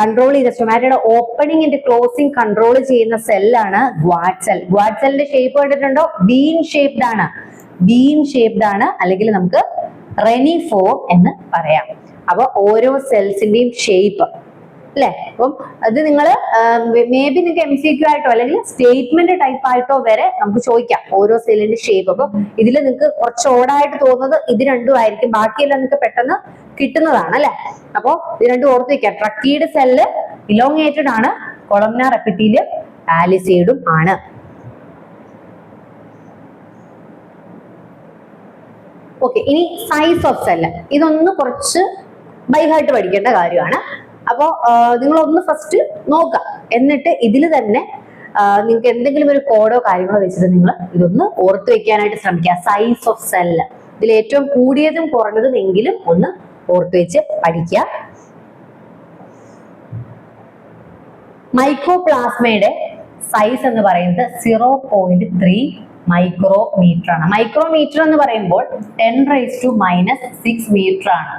കൺട്രോൾ ചെയ്ത സ്റ്റൊമാറ്റയുടെ ഓപ്പണിംഗ് ആൻഡ് ക്ലോസിംഗ് കൺട്രോൾ ചെയ്യുന്ന സെല്ലാണ് ഗ്വാഡ് സെൽ ഗ്വാഡ് സെല്ലിന്റെ ഷേപ്പ് കണ്ടിട്ടുണ്ടോ? ബീൻ ഷേപ്ഡ് ആണ്. ബീൻ ഷേപ്ഡ് ആണ്. അല്ലെങ്കിൽ നമുക്ക് റെനിഫോം എന്ന് പറയാം. അപ്പൊ ഓരോ സെൽസിന്റെയും ഷേപ്പ് അല്ലെ? അപ്പം അത് നിങ്ങൾ മേ ബി നിങ്ങൾക്ക് എം സി ക്യു ആയിട്ടോ അല്ലെങ്കിൽ സ്റ്റേറ്റ്മെന്റ് ടൈപ്പ് ആയിട്ടോ വരെ നമുക്ക് ചോദിക്കാം ഓരോ സെല്ലിന്റെ ഷേപ്പ് അപ്പൊ ഇതിൽ നിങ്ങൾക്ക് കുറച്ച് ഓടായിട്ട് തോന്നുന്നത് ഇത് രണ്ടും ആയിരിക്കും. ബാക്കിയെല്ലാം നിങ്ങൾക്ക് പെട്ടെന്ന് കിട്ടുന്നതാണ് അല്ലെ? അപ്പോ ഇത് രണ്ടും ഓർത്ത് വെക്കാം. ട്രക്കീഡ് സെല്ല് ഇലോങ്ങേറ്റഡ് ആണ് കൊളംനാർ എപ്പിത്തീലിയം പാലിസൈഡും ആണ്. ഓക്കെ ഇനി സൈസ് ഓഫ് സെല്ല് ഇതൊന്ന് കുറച്ച് ബൈഹായിട്ട് പഠിക്കേണ്ട കാര്യമാണ്. അപ്പോൾ നിങ്ങളൊന്ന് ഫസ്റ്റ് നോക്കുക എന്നിട്ട് ഇതിൽ തന്നെ നിങ്ങൾക്ക് എന്തെങ്കിലും ഒരു കോഡോ കാര്യങ്ങളോ വെച്ചിട്ട് നിങ്ങൾ ഇതൊന്ന് ഓർത്ത് വെക്കാനായിട്ട് ശ്രമിക്കുക. സൈസ് ഓഫ് സെൽ ഇതിൽ ഏറ്റവും കൂടിയതും കുറഞ്ഞതും എങ്കിലും ഒന്ന് ഓർത്ത് വെച്ച് പഠിക്കുക. മൈക്രോപ്ലാസ്മയുടെ സൈസ് എന്ന് പറയുന്നത് സീറോ പോയിന്റ് ത്രീ മൈക്രോമീറ്റർ ആണ്. മൈക്രോമീറ്റർ എന്ന് പറയുമ്പോൾ ten raise to minus six metre ആണ്.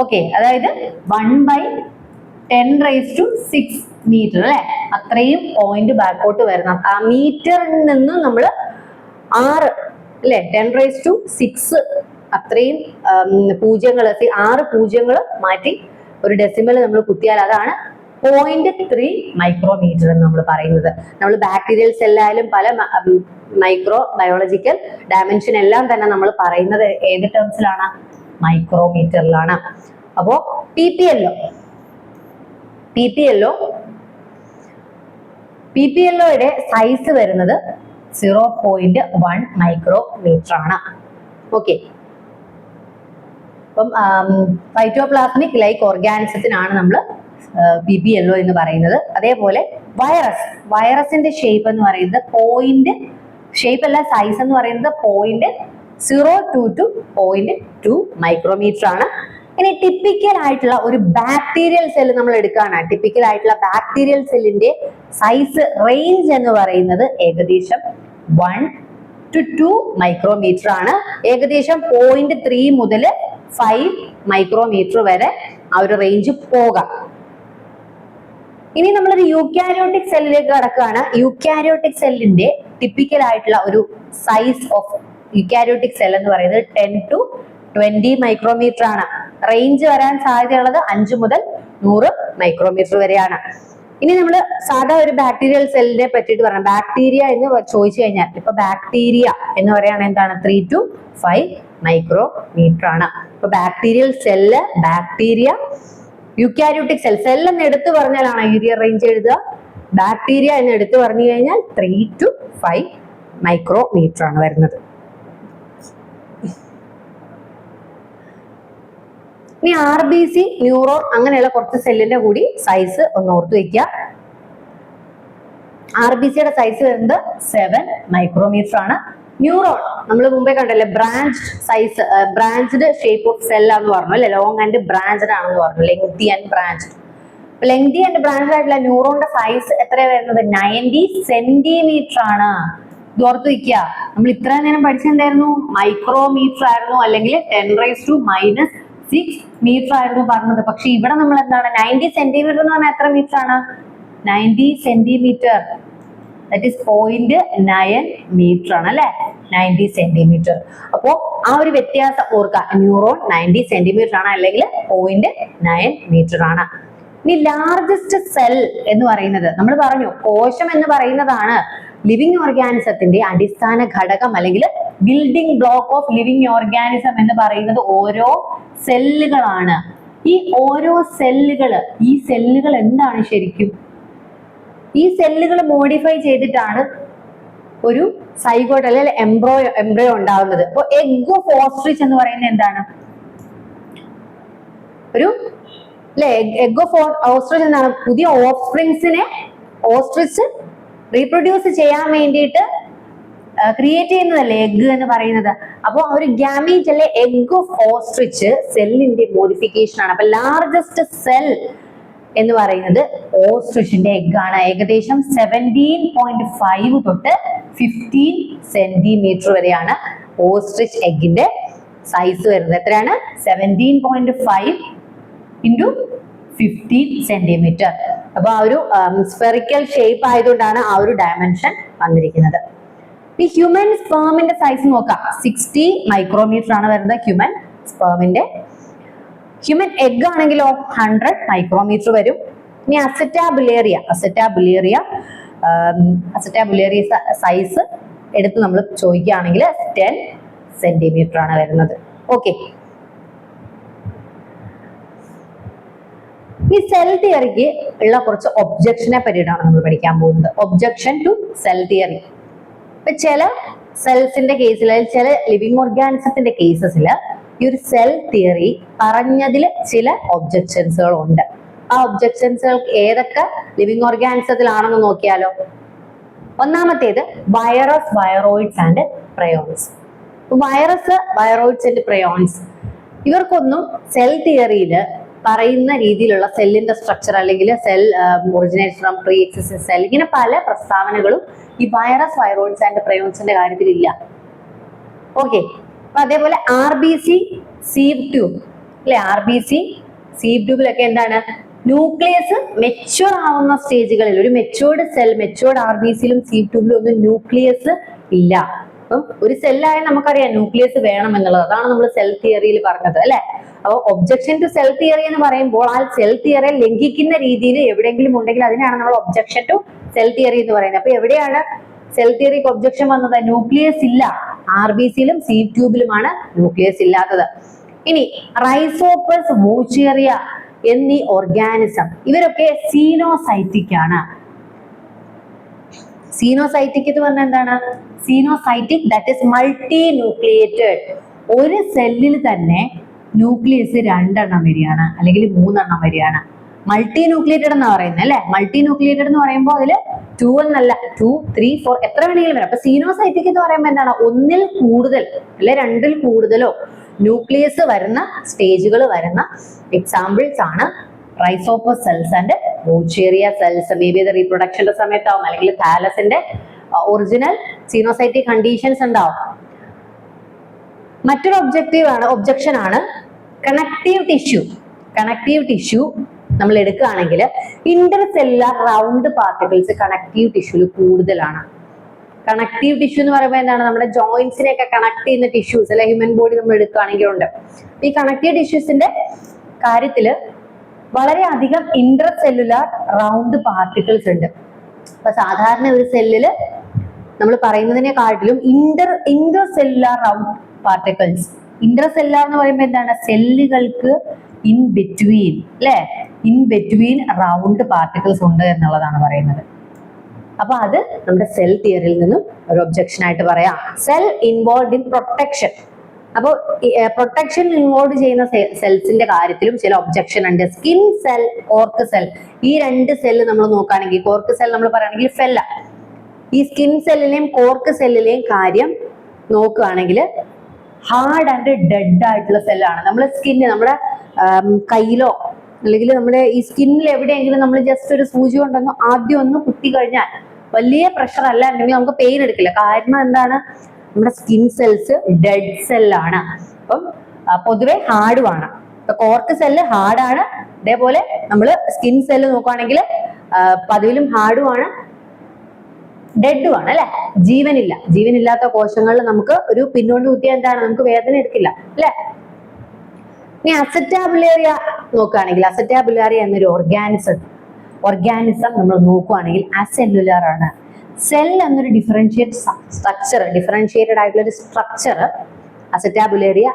ഓക്കെ അതായത് one by ten raise to six metre അല്ലെ? അത്രയും പോയിന്റ് ബാക്കോട്ട് വരണം. ആ മീറ്ററിൽ നിന്ന് നമ്മൾ ആറ് അല്ലെ? ടെൻ റൈസ് ടു സിക്സ് അത്രയും പൂജ്യങ്ങൾ ആറ് പൂജ്യങ്ങൾ മാറ്റി ഒരു ഡെസിമൽ നമ്മൾ കുത്തിയാൽ അതാണ് പോയിന്റ് ത്രീ മൈക്രോമീറ്റർ എന്ന് നമ്മൾ പറയുന്നത്. നമ്മൾ ബാക്ടീരിയൽ സെല്ലായാലും പല മൈക്രോ ബയോളജിക്കൽ ഡയമെൻഷൻ എല്ലാം തന്നെ നമ്മൾ പറയുന്നത് ഏത് ടേംസിലാണ് മൈക്രോമീറ്ററിലാണ്. അപ്പോ P P L P P L P P എല്ലോയുടെ size വരുന്നത് സീറോ പോയിന്റ് വൺ മൈക്രോമീറ്റർ ആണ്. ഓക്കെ അപ്പം ഫൈറ്റോപ്ലാസ്മിക് ലൈക്ക് ഓർഗാനിസത്തിനാണ് നമ്മൾ പി പി എല്ലോ എന്ന് പറയുന്നത്. അതേപോലെ വൈറസ് വൈറസിന്റെ ഷേപ്പ് എന്ന് പറയുന്നത് പോയിന്റ് ഷേപ്പ് അല്ല സൈസ് എന്ന് പറയുന്നത് point zero two two point two micrometre ആണ്. ഇനി ടിപ്പിക്കൽ ആയിട്ടുള്ള ഒരു ബാക്ടീരിയൽ സെല്ല് നമ്മൾ എടുക്കുകയാണ്. ടിപ്പിക്കൽ ആയിട്ടുള്ള ബാക്ടീരിയൽ സെല്ലിന്റെ സൈസ് റേഞ്ച് എന്ന് പറയുന്നത് ഏകദേശം വൺ ടു ടു മൈക്രോമീറ്റർ ആണ്. ഏകദേശം പോയിന്റ് ത്രീ മുതൽ ഫൈവ് മൈക്രോമീറ്റർ വരെ ആ ഒരു റേഞ്ച് പോകാം. ഇനി നമ്മളൊരു യൂക്യാരിയോട്ടിക് സെല്ലിലേക്ക് കടക്കുകയാണ്. യൂക്യാരിയോട്ടിക് സെല്ലിന്റെ ടിപ്പിക്കൽ ആയിട്ടുള്ള ഒരു സൈസ് ഓഫ് യൂക്യാരിയോട്ടിക് സെൽ എന്ന് പറയുന്നത് ടെൻ ടു ട്വന്റി മൈക്രോമീറ്റർ ആണ്. റേഞ്ച് വരാൻ സാധ്യതയുള്ളത് അഞ്ച് മുതൽ നൂറ് മൈക്രോമീറ്റർ വരെയാണ്. ഇനി നമ്മൾ സാധാ ഒരു ബാക്ടീരിയൽ സെല്ലിനെ പറ്റിയിട്ട് പറയാം ബാക്ടീരിയ എന്ന് ചോദിച്ചു കഴിഞ്ഞാൽ ഇപ്പൊ ബാക്ടീരിയ എന്ന് പറയുകയാണെങ്കിൽ എന്താണ്? ത്രീ ടു ഫൈവ് മൈക്രോമീറ്റർ ആണ്. ഇപ്പൊ bacterial cell bacteria eukaryotic cell cell എന്ന് എടുത്തു പറഞ്ഞാലാണ് യൂരിയ റേഞ്ച് എഴുതുക? ബാക്ടീരിയ എന്ന് എടുത്തു പറഞ്ഞു കഴിഞ്ഞാൽ ത്രീ ടു ഫൈവ് മൈക്രോമീറ്റർ ആണ് വരുന്നത്. ഇനി ആർ ബി സി ന്യൂറോൺ അങ്ങനെയുള്ള കുറച്ച് സെല്ലിന്റെ കൂടി സൈസ് ഒന്ന് ഓർത്തു വെക്കുക ആർ ബി സിയുടെ സൈസ് വരുന്നത് സെവൻ മൈക്രോമീറ്റർ ആണ്. ന്യൂറോൺ നമ്മൾ മുമ്പേ കണ്ടല്ലേ branch size branched shape of cell എന്ന് പറഞ്ഞു അല്ലെ? ലോങ് ആൻഡ് ബ്രാഞ്ച്ഡ് ആണെന്ന് പറഞ്ഞു. Lengthy and branch lengthy and branch ആയിട്ടുള്ള ന്യൂറോണിന്റെ സൈസ് എത്രയാ വരുന്നത്? നയന്റി സെന്റിമീറ്റർ ആണ്. ഓർത്ത് വെക്കുക നമ്മൾ ഇത്ര നേരം പഠിച്ചിട്ടുണ്ടായിരുന്നു മൈക്രോമീറ്റർ ആയിരുന്നു. അല്ലെങ്കിൽ ten raise to minus six metre ആയിരുന്നു പറഞ്ഞത്. പക്ഷെ ഇവിടെ നമ്മൾ എന്താണ് നയന്റി സെന്റിമീറ്റർ എന്ന് പറഞ്ഞാൽ എത്ര മീറ്റർ ആണ്? Ninety centimetre that is point nine metre ആണ് അല്ലെ? നയന്റി സെന്റിമീറ്റർ അപ്പോ ആ ഒരു വ്യത്യാസം ഓർക്കുക. ന്യൂറോൺ നയന്റി സെന്റിമീറ്റർ ആണ് അല്ലെങ്കിൽ പോയിന്റ് നയൻ മീറ്റർ ആണ്. ഇനി ലാർജസ്റ്റ് സെൽ എന്ന് പറയുന്നത് നമ്മൾ പറഞ്ഞു. കോശം എന്ന് പറയുന്നതാണ് ലിവിങ് ഓർഗാനിസത്തിന്റെ അടിസ്ഥാന ഘടകം അല്ലെങ്കിൽ building block of living organism എന്ന് പറയുന്നത് ഓരോ സെല്ലുകളാണ് ഈ ഓരോ സെല്ലുകൾ ഈ സെല്ലുകൾ എന്താണ് ശരിക്കും? ഈ സെല്ലുകൾ മോഡിഫൈ ചെയ്തിട്ടാണ് ഒരു സൈഗോട്ട് അല്ലെങ്കിൽ എംബ്രോ എംബ്രോ ഉണ്ടാവുന്നത്. അപ്പോൾ എഗ് ഓഫ് ഓസ്ട്രിച്ച് എന്ന് പറയുന്നത് എന്താണ്? ഒരു അല്ലെ എഗ് ഫോ ഓസ്ട്രിച്ച് എന്താണ്? പുതിയ ഓഫ്സ്പ്രിങ്സിനെ ഓസ്ട്രിച്ച് റീപ്രൊഡ്യൂസ് ചെയ്യാൻ വേണ്ടിയിട്ട് ക്രിയേറ്റ് ചെയ്യുന്നതല്ലേ എഗ് എന്ന് പറയുന്നത്? അപ്പോൾ ഒരു ഗ്യാമീറ്റ് അല്ലെ എഗ് ഓഫ് ഓസ്ട്രിച്ച് സെല്ലിന്റെ മോഡിഫിക്കേഷൻ ആണ്. അപ്പൊ ലാർജസ്റ്റ് സെൽ എന്ന് പറയുന്നത് ഓസ്ട്രിച്ചിന്റെ എഗ് ആണ്. ഏകദേശം സെവന്റീൻ പോയിന്റ് ഫൈവ് തൊട്ട് ഫിഫ്റ്റീൻ സെന്റിമീറ്റർ വരെയാണ് ഓസ്ട്രിച്ച് എഗിന്റെ സൈസ് വരുന്നത്. എത്രയാണ്? Seventeen point five into fifteen centimetre അപ്പൊ ആ ഒരു സ്പെറിക്കൽ ഷേപ്പ് ആയതുകൊണ്ടാണ് ആ ഒരു ഡയമെൻഷൻ വന്നിരിക്കുന്നത്. ഈ ഹ്യൂമൻ സ്പേമിന്റെ സൈസ് നോക്കാം. സിക്സ്റ്റി മൈക്രോമീറ്റർ ആണ് വരുന്നത് ഹ്യൂമൻ സ്പേമിന്റെ ഹ്യൂമൻ എഗ് ആണെങ്കിലോ ഹൺഡ്രഡ് മൈക്രോമീറ്റർ വരും. ഇനി അസറ്റാബുലേറിയ അസറ്റാബുലേറിയ അസറ്റാബുലേറിയ സൈസ് എടുത്ത് നമ്മൾ ചോദിക്കുകയാണെങ്കിൽ ടെൻ സെന്റിമീറ്റർ ആണ് വരുന്നത്. ഓക്കെ ഈ സെൽ തിയറിക്ക് ഉള്ള കുറച്ച് ഒബ്ജക്ഷനെ പറ്റിയിട്ടാണ് നമ്മൾ പഠിക്കാൻ പോകുന്നത്. ഒബ്ജക്ഷൻ ടു സെൽ തിയറി ഇപ്പൊ ചില സെൽസിന്റെ കേസിൽ ചില ലിവിങ് ഓർഗാനിസത്തിന്റെ കേസസിൽ ഈ ഒരു സെൽ തിയറി പറഞ്ഞതിൽ ചില ഒബ്ജെക്ഷൻസുകൾ ഉണ്ട്. ആ ഒബ്ജെക്ഷൻസുകൾ ഏതൊക്കെ ലിവിങ് ഓർഗാനിസത്തിലാണെന്ന് നോക്കിയാലോ? ഒന്നാമത്തേത് virus viroids and prions virus viroids and prions ഇവർക്കൊന്നും സെൽ തിയറിയിൽ പറയുന്ന രീതിയിലുള്ള സെല്ലിന്റെ സ്ട്രക്ചർ അല്ലെങ്കിൽ cell originate from pre existing cell ഇങ്ങനെ പല പ്രസ്താവനകളും ഈ വൈറസ് വൈറോയിഡ്സ് ആൻഡ് പ്രയോൺസിന്റെ കാര്യത്തിൽ ഇല്ല ഓക്കെ അതേപോലെ R B C sieve tube അല്ലെ? ആർ ബി സി സീവ് ട്യൂബിലൊക്കെ എന്താണ്? ന്യൂക്ലിയസ് മെച്ചുവർ ആവുന്ന സ്റ്റേജുകളിൽ ഒരു matured cell matured R B സിയിലും sieve ട്യൂബിലും ഒന്നും ന്യൂക്ലിയസ് ഇല്ല. അപ്പം ഒരു സെല്ലായ നമുക്കറിയാം ന്യൂക്ലിയസ് വേണം എന്നുള്ളത്. അതാണ് നമ്മൾ സെൽ തിയറിയിൽ പറഞ്ഞത് അല്ലെ? അപ്പോൾ ഒബ്ജക്ഷൻ ടു സെൽ തിയറി എന്ന് പറയുമ്പോൾ ആ സെൽ തിയറിയെ ലംഘിക്കുന്ന രീതിയിൽ എവിടെയെങ്കിലും ഉണ്ടെങ്കിൽ അതിനാണ് നമ്മൾ ഒബ്ജക്ഷൻ ടു സെൽ തിയറി എന്ന് പറയുന്നത്. അപ്പൊ എവിടെയാണ് സെൽ തിയറിക്ക് ഒബ്ജക്ഷൻ വന്നത്? ന്യൂക്ലിയസ് ഇല്ല. ആർ ബി സിയിലും സി ട്യൂബിലുമാണ് ന്യൂക്ലിയസ് ഇല്ലാത്തത്. ഇനി റൈസോപ്പസ് വോച്ചേറിയ എന്നീ ഓർഗാനിസം ഇവരൊക്കെ സീനോസൈറ്റിക് ആണ്. സീനോസൈറ്റിക് എന്ന് പറഞ്ഞാൽ എന്താണ്? Coenocytic that is multinucleated ഒരു സെല്ലിൽ തന്നെ ന്യൂക്ലിയസ് രണ്ടെണ്ണം വരികയാണ്. അല്ലെങ്കിൽ മൂന്നെണ്ണം വരികയാണ്. മൾട്ടി ന്യൂക്ലിയേറ്റഡ് എന്ന് പറയുന്നത് അല്ലെ? മൾട്ടി ന്യൂക്ലിയേറ്റഡ് എന്ന് പറയുമ്പോൾ അതിൽ ടു എന്നല്ല ടു ത്രീ ഫോർ എത്ര വേണമെങ്കിലും വരാം. അപ്പൊ സീനോസൈറ്റിക് എന്ന് പറയുമ്പോൾ എന്താണ്? ഒന്നിൽ കൂടുതൽ അല്ലെ രണ്ടിൽ കൂടുതലോ ന്യൂക്ലിയസ് വരുന്ന സ്റ്റേജുകൾ വരുന്ന എക്സാമ്പിൾസ് ആണ് Rhizopus cells and Vaucheria cells maybe അത് റീപ്രൊഡക്ഷന്റെ സമയത്താവും അല്ലെങ്കിൽ താലസിന്റെ ഒറിജിനൽ സീനോസൈറ്റിക് കണ്ടീഷൻസ് ഉണ്ടാവും. മറ്റൊരു ഒബ്ജക്റ്റീവ് ആണ് ഒബ്ജക്ഷൻ ആണ് കണക്റ്റീവ് ടിഷ്യൂ കണക്റ്റീവ് ടിഷ്യൂ നമ്മൾ എടുക്കുകയാണെങ്കിൽ intercellular round particles connective ടിഷ്യൂൽ കൂടുതലാണ്. കണക്റ്റീവ് ടിഷ്യൂ എന്ന് പറയുമ്പോൾ എന്താണ്? നമ്മുടെ ജോയിന്റ്സിനെയൊക്കെ കണക്ട് ചെയ്യുന്ന ടിഷ്യൂസ് അല്ലെ? ഹ്യൂമൻ ബോഡി നമ്മൾ എടുക്കുകയാണെങ്കിൽ ഉണ്ട്. ഈ കണക്റ്റീവ് ടിഷ്യൂസിന്റെ കാര്യത്തിൽ വളരെയധികം ഇന്റർ സെല്ലുലാർ റൗണ്ട് പാർട്ടിക്കിൾസ് ഉണ്ട്. അപ്പൊ സാധാരണ ഒരു സെല്ലിൽ നമ്മൾ പറയുന്നതിനെക്കാട്ടിലും inter intercellular round particles intercellular എന്ന് പറയുമ്പോൾ എന്താണ്? സെല്ലുകൾക്ക് ഇൻ ബിറ്റ്വീൻ അല്ലെ? ഇൻ ബിറ്റ്വീൻ റൗണ്ട് പാർട്ടിക്കിൾസ് ഉണ്ട് എന്നുള്ളതാണ് പറയുന്നത്. അപ്പൊ അത് നമ്മുടെ സെൽ തിയറിയിൽ നിന്നും ഒരു ഒബ്ജക്ഷൻ ആയിട്ട് പറയാം. സെൽ ഇൻവോൾവ് ഇൻ പ്രൊട്ടക്ഷൻ അപ്പോൾ പ്രൊട്ടക്ഷൻ ഇൻവോൾവ് ചെയ്യുന്ന സെൽസിന്റെ കാര്യത്തിലും ചില ഒബ്ജക്ഷൻ ഉണ്ട്. സ്കിൻ സെൽ കോർക്ക് സെൽ ഈ രണ്ട് സെല്ല് നമ്മൾ നോക്കുകയാണെങ്കിൽ കോർക്ക് സെൽ നമ്മൾ പറയുകയാണെങ്കിൽ ഫെല്ല ഈ സ്കിൻ സെല്ലിലെയും കോർക്ക് സെല്ലിലെയും കാര്യം നോക്കുകയാണെങ്കിൽ ഹാർഡ് ആൻഡ് ഡെഡ് ആയിട്ടുള്ള സെല്ലാണ് നമ്മൾ സ്കിന്ന് നമ്മുടെ കയ്യിലോ അല്ലെങ്കിൽ നമ്മുടെ ഈ സ്കിന്നിൽ എവിടെയെങ്കിലും നമ്മൾ ജസ്റ്റ് ഒരു സൂചി കൊണ്ടൊന്ന് ആദ്യം ഒന്ന് കുത്തി കഴിഞ്ഞാൽ വലിയ പ്രഷർ അല്ല ഉണ്ടെങ്കിൽ നമുക്ക് പെയിൻ എടുക്കില്ല. കാരണം എന്താണ്? നമ്മുടെ സ്കിൻ സെൽസ് ഡെഡ് സെല്ലാണ് അപ്പം പൊതുവെ ഹാർഡുമാണ് ഇപ്പൊ കോർക്ക് സെല്ല് ഹാർഡാണ് അതേപോലെ നമ്മൾ സ്കിൻ സെല്ല് നോക്കുകയാണെങ്കിൽ പതിവിലും ഹാർഡുമാണ് ഡെഡുമാണ് അല്ലെ? ജീവനില്ല. ജീവനില്ലാത്ത കോശങ്ങളിൽ നമുക്ക് ഒരു പിന്നോട്ട് കുത്തിയാൽ എന്താണ്? നമുക്ക് വേദന എടുക്കില്ല അല്ലെ? ഇനി അസറ്റാബുലേറിയ നോക്കുകയാണെങ്കിൽ അസറ്റാബുലേറിയ എന്നൊരു ഓർഗാനിസം ഓർഗാനിസം നമ്മൾ നോക്കുകയാണെങ്കിൽ അസെല്ലുലാർ ആണ്. സെൽ എന്നൊരു ഡിഫറൻഷിയേറ്റ് സ്ട്രക്ചർ ഡിഫറൻഷിയേറ്റഡ് ആയിട്ടുള്ള ഒരു സ്ട്രക്ചർ അസറ്റാബുലേറിയ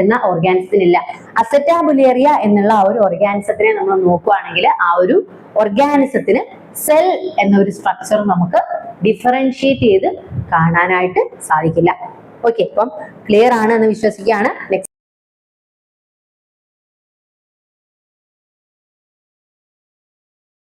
എന്ന ഓർഗാനിസത്തിനില്ല അസറ്റാബുലേറിയ എന്നുള്ള ആ ഒരു ഓർഗാനിസത്തിനെ നമ്മൾ നോക്കുകയാണെങ്കിൽ ആ ഒരു ഓർഗാനിസത്തിന് സെൽ എന്നൊരു സ്ട്രക്ചർ നമുക്ക് ഡിഫറൻഷിയേറ്റ് ചെയ്ത് കാണാനായിട്ട് സാധിക്കില്ല. ഓക്കെ അപ്പം ക്ലിയർ ആണ് എന്ന് വിശ്വസിക്കുകയാണ്. നെക്സ്റ്റ്